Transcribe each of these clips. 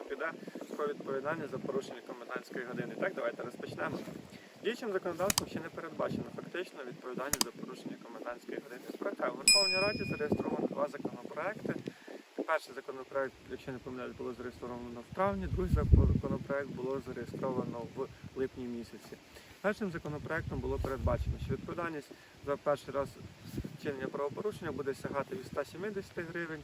мова піде про відповідальність за порушення комендантської години. Так, давайте розпочнемо. Діючим законодавством ще не передбачено фактично відповідальність за порушення комендантської години. Проте у Верховній Раді зареєстровано два законопроекти. Перший законопроект, якщо не помиляюсь, було зареєстровано в травні, другий законопроект було зареєстровано в липні місяці. Першим законопроектом було передбачено, що відповідальність за перший раз вчинення правопорушення буде сягати від 170 гривень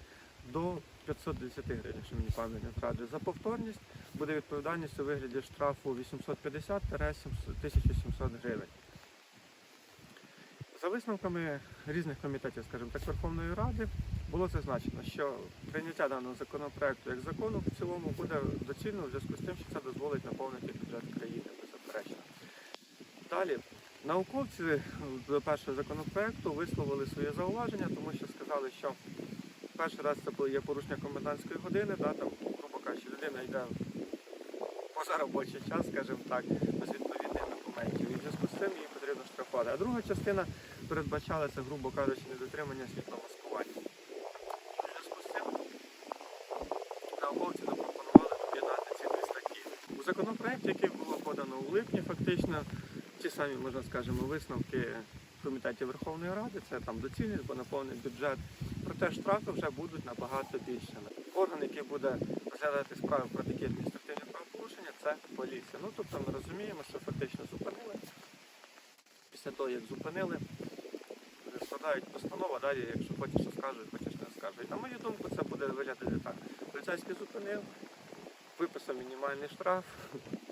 до 510 гривень, якщо мені пам'ять не зраджує. За повторність буде відповідальність у вигляді штрафу 850-1700 гривень. За висновками різних комітетів, скажімо так, Верховної Ради, було зазначено, що прийняття даного законопроекту як закону в цілому буде доцільно в зв'язку з тим, що це дозволить наповнити бюджет країни, беззаперечно. Далі, науковці до першого законопроекту висловили своє зауваження, тому що сказали, що перший раз це є порушення комендантської години, да, там, грубо кажучи, людина йде поза робочий час, скажімо так, без відповідних документів. І в зв'язку з цим її потрібно штрафувати. А друга частина передбачала це, грубо кажучи, недотримання світлого маскування. У зв'язку з цим науковці запропонували об'єднати ці дві статті. У законопроекті, який було подано у липні, фактично ті самі, можна скажемо, висновки комітетів Верховної Ради, це там доцільність, бо наповнить бюджет. Проте штрафи вже будуть набагато більшими. Орган, який буде розглядати справи про такі адміністративні правопорушення, це поліція. Ну тобто ми розуміємо, що фактично зупинили. Після того, як зупинили, складають постанову, далі, якщо хочеш, що скажуть, хочеш не скажуть. На мою думку, це буде виглядати так. Поліцейський зупинив, виписав мінімальний штраф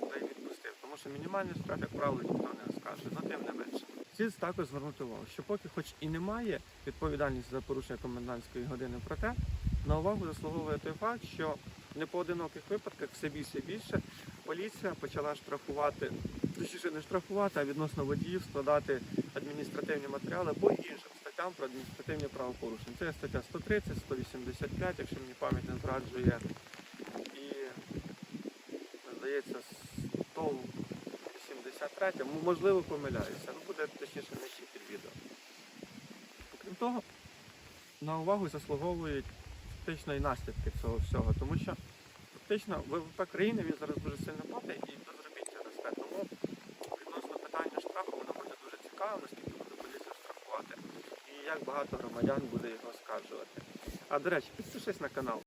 та й відпустив. Тому що мінімальний штраф, як правило, ніхто не скаже, але тим не менше. Слід також звернути увагу, що поки хоч і немає відповідальності за порушення комендантської години, проте на увагу заслуговує той факт, що в непоодиноких випадках все більше і більше поліція почала штрафувати, точніше не штрафувати, а відносно водіїв складати адміністративні матеріали по іншим статтям про адміністративні правопорушення. Це стаття 130, 185, якщо мені пам'ять не зраджує, і здається 183, можливо помиляюся, ну буде точніше нижче під відео. Окрім того, на увагу заслуговують фактично і наслідки цього всього, тому що фактично ВВП країни він зараз дуже сильно падає і безробіття росте. Тому відносно питання штрафу воно буде дуже цікавим, оскільки буде поліція штрафувати, і як багато громадян буде його оскаржувати. А до речі, підпишись на канал.